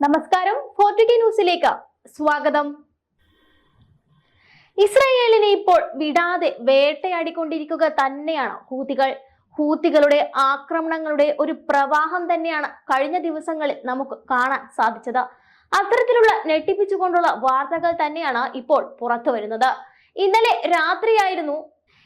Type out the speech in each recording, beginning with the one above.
നമസ്കാരം ഫോർട്ടുഗി ന്യൂസിലേക്ക് സ്വാഗതം. ഇസ്രയേലിനെ ഇപ്പോൾ വിടാതെ വേട്ടയാടിക്കൊണ്ടിരിക്കുക തന്നെയാണ് ഹൂതികൾ. ഹൂതികളുടെ ആക്രമണങ്ങളുടെ ഒരു പ്രവാഹം തന്നെയാണ് കഴിഞ്ഞ ദിവസങ്ങളിൽ നമുക്ക് കാണാൻ സാധിച്ചത്. അത്തരത്തിലുള്ള ഞെട്ടിപ്പിച്ചുകൊണ്ടുള്ള വാർത്തകൾ തന്നെയാണ് ഇപ്പോൾ പുറത്തു വരുന്നത്. ഇന്നലെ രാത്രിയായിരുന്നു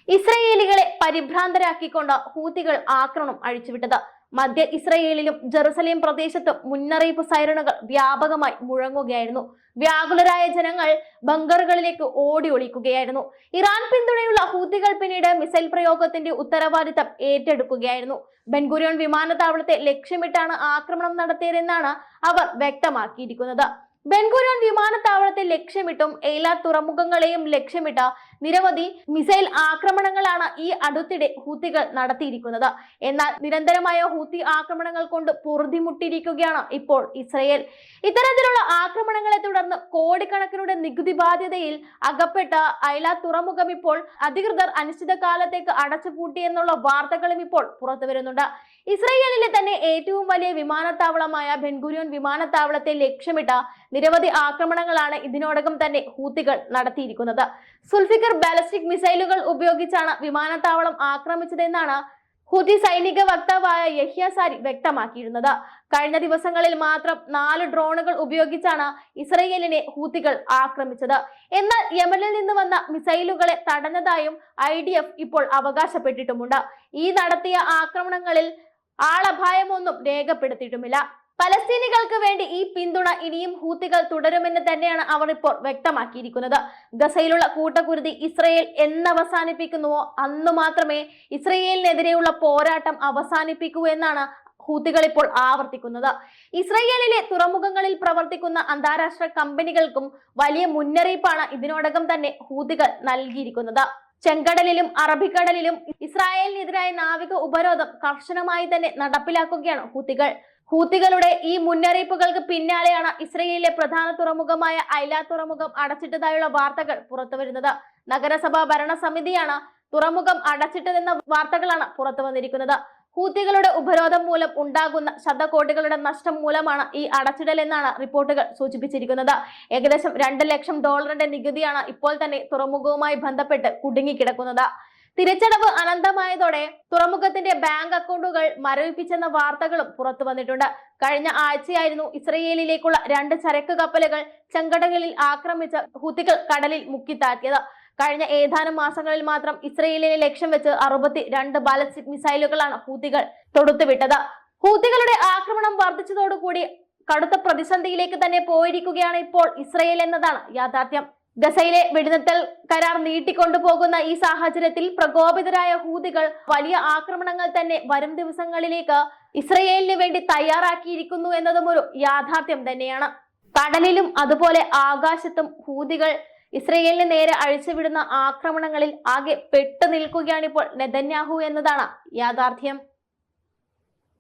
ഇസ്രയേലികളെ പരിഭ്രാന്തരാക്കിക്കൊണ്ട് ഹൂതികൾ ആക്രമണം അഴിച്ചുവിട്ടത്. മധ്യ ഇസ്രയേലിലും ജെറുസലേം പ്രദേശത്തും മുന്നറിയിപ്പ് സൈറണുകൾ വ്യാപകമായി മുഴങ്ങുകയായിരുന്നു. വ്യാകുലരായ ജനങ്ങൾ ബങ്കറുകളിലേക്ക് ഓടി ഒളിക്കുകയായിരുന്നു ഇറാൻ പിന്തുണയുള്ള ഹൂത്തികൾ പിന്നീട് മിസൈൽ പ്രയോഗത്തിന്റെ ഉത്തരവാദിത്തം ഏറ്റെടുക്കുകയായിരുന്നു. ബെൻഗുരിയോൺ വിമാനത്താവളത്തെ ലക്ഷ്യമിട്ടാണ് ആക്രമണം നടത്തിയതെന്നാണ് അവർ വ്യക്തമാക്കിയിരിക്കുന്നത്. ബെൻഗുരിയോൺ വിമാനത്താവളത്തെ ലക്ഷ്യമിട്ടും എയ്ല തുറമുഖങ്ങളെയും ലക്ഷ്യമിട്ട നിരവധി മിസൈൽ ആക്രമണങ്ങളാണ് ഈ അടുത്തിടെ ഹൂത്തികൾ നടത്തിയിരിക്കുന്നത്. എന്നാൽ നിരന്തരമായ ഹൂത്തി ആക്രമണങ്ങൾ കൊണ്ട് പൊറുതിമുട്ടിയിരിക്കുകയാണ് ഇപ്പോൾ ഇസ്രയേൽ. ഇത്തരത്തിലുള്ള ആക്രമണങ്ങളെ തുടർന്ന് കോടിക്കണക്കിനുടെ നികുതി ബാധ്യതയിൽ അകപ്പെട്ട ഐല തുറമുഖം ഇപ്പോൾ അധികൃതർ അനിശ്ചിതകാലത്തേക്ക് അടച്ചുപൂട്ടിയെന്നുള്ള വാർത്തകളും ഇപ്പോൾ പുറത്തു വരുന്നുണ്ട് ഇസ്രയേലിലെ തന്നെ ഏറ്റവും വലിയ വിമാനത്താവളമായ ബെൻഗുരിയോൻ വിമാനത്താവളത്തെ ലക്ഷ്യമിട്ട നിരവധി ആക്രമണങ്ങളാണ് ഇതിനോടകം തന്നെ ഹൂത്തികൾ നടത്തിയിരിക്കുന്നത്. സുൽഫിക്കർ ബാലിസ്റ്റിക് മിസൈലുകൾ ഉപയോഗിച്ചാണ് വിമാനത്താവളം ആക്രമിച്ചതെന്നാണ് ഹൂതി സൈനിക വക്താവായ യഹ്യ സാരി വ്യക്തമാക്കിയിരുന്നത്. കഴിഞ്ഞ ദിവസങ്ങളിൽ മാത്രം നാല് ഡ്രോണുകൾ ഉപയോഗിച്ചാണ് ഇസ്രയേലിനെ ഹൂത്തികൾ ആക്രമിച്ചത്. എന്നാൽ യമനിൽ നിന്ന് വന്ന മിസൈലുകളെ തടഞ്ഞതായും ഐ ഇപ്പോൾ അവകാശപ്പെട്ടിട്ടുമുണ്ട്. ഈ നടത്തിയ ആക്രമണങ്ങളിൽ ആളപായമൊന്നും രേഖപ്പെടുത്തിയിട്ടുമില്ല. പലസ്തീനികൾക്ക് വേണ്ടി ഈ പിന്തുണ ഇനിയും ഹൂത്തികൾ തുടരുമെന്ന് തന്നെയാണ് അവർ ഇപ്പോൾ വ്യക്തമാക്കിയിരിക്കുന്നത്. ഗസയിലുള്ള കൂട്ടക്കുരുതി ഇസ്രയേൽ എന്നവസാനിപ്പിക്കുന്നുവോ? അന്ന് മാത്രമേ ഇസ്രയേലിനെതിരെയുള്ള പോരാട്ടം അവസാനിപ്പിക്കൂ എന്നാണ് ഹൂത്തികൾ ഇപ്പോൾ ആവർത്തിക്കുന്നത്. ഇസ്രയേലിലെ തുറമുഖങ്ങളിൽ പ്രവർത്തിക്കുന്ന അന്താരാഷ്ട്ര കമ്പനികൾക്കും വലിയ മുന്നറിയിപ്പാണ് ഇതിനോടകം തന്നെ ഹൂത്തികൾ നൽകിയിരിക്കുന്നത്. ചെങ്കടലിലും അറബിക്കടലിലും ഇസ്രായേലിനെതിരായ നാവിക ഉപരോധം കർശനമായി തന്നെ നടപ്പിലാക്കുകയാണ് ഹൂത്തികൾ. ഹൂത്തികളുടെ ഈ മുന്നറിയിപ്പുകൾക്ക് പിന്നാലെയാണ് ഇസ്രയേലിലെ പ്രധാന തുറമുഖമായ ഐല തുറമുഖം അടച്ചിട്ടതായുള്ള വാർത്തകൾ പുറത്തുവരുന്നത്. നഗരസഭാ ഭരണസമിതിയാണ് തുറമുഖം അടച്ചിട്ടതെന്ന വാർത്തകളാണ് പുറത്തു വന്നിരിക്കുന്നത് ഹൂത്തികളുടെ ഉപരോധം മൂലം ഉണ്ടാകുന്ന ശതകോടികളുടെ നഷ്ടം മൂലമാണ് ഈ അടച്ചിടൽ എന്നാണ് റിപ്പോർട്ടുകൾ സൂചിപ്പിച്ചിരിക്കുന്നത്. ഏകദേശം രണ്ട് ലക്ഷം ഡോളറിന്റെ നികുതിയാണ് ഇപ്പോൾ തന്നെ തുറമുഖവുമായി ബന്ധപ്പെട്ട് കുടുങ്ങിക്കിടക്കുന്നത്. തിരിച്ചടവ് അനന്തമായതോടെ തുറമുഖത്തിന്റെ ബാങ്ക് അക്കൗണ്ടുകൾ മരവിപ്പിച്ചെന്ന വാർത്തകളും പുറത്തു വന്നിട്ടുണ്ട്. കഴിഞ്ഞ ആഴ്ചയായിരുന്നു ഇസ്രയേലിലേക്കുള്ള രണ്ട് ചരക്ക് കപ്പലുകൾ ചെങ്കടകളിൽ ആക്രമിച്ച ഹുത്തികൾ കടലിൽ മുക്കിത്താറ്റിയത് കഴിഞ്ഞ ഏതാനും മാസങ്ങളിൽ മാത്രം ഇസ്രയേലിനെ ലക്ഷ്യം വെച്ച് അറുപത്തി രണ്ട് ബാലസ്റ്റിക് മിസൈലുകളാണ് ഹൂതികൾ തൊടുത്തുവിട്ടത്. ഹൂതികളുടെ ആക്രമണം വർദ്ധിച്ചതോടുകൂടി കടുത്ത പ്രതിസന്ധിയിലേക്ക് തന്നെ പോയിരിക്കുകയാണ് ഇപ്പോൾ ഇസ്രയേൽ എന്നതാണ് യാഥാർത്ഥ്യം. ഗസയിലെ വെടിനിർത്തൽ കരാർ നീട്ടിക്കൊണ്ടുപോകുന്ന ഈ സാഹചര്യത്തിൽ പ്രകോപിതരായ ഹൂതികൾ വലിയ ആക്രമണങ്ങൾ തന്നെ വരും ദിവസങ്ങളിലേക്ക് ഇസ്രയേലിന് വേണ്ടി തയ്യാറാക്കിയിരിക്കുന്നു എന്നതും ഒരു യാഥാർത്ഥ്യം തന്നെയാണ്. കടലിലും അതുപോലെ ആകാശത്തും ഹൂതികൾ ഇസ്രയേലിന് നേരെ അഴിച്ചുവിടുന്ന ആക്രമണങ്ങളിൽ ആകെ പെട്ടു നിൽക്കുകയാണിപ്പോൾ നെതന്യാഹു എന്നതാണ് യാഥാർത്ഥ്യം.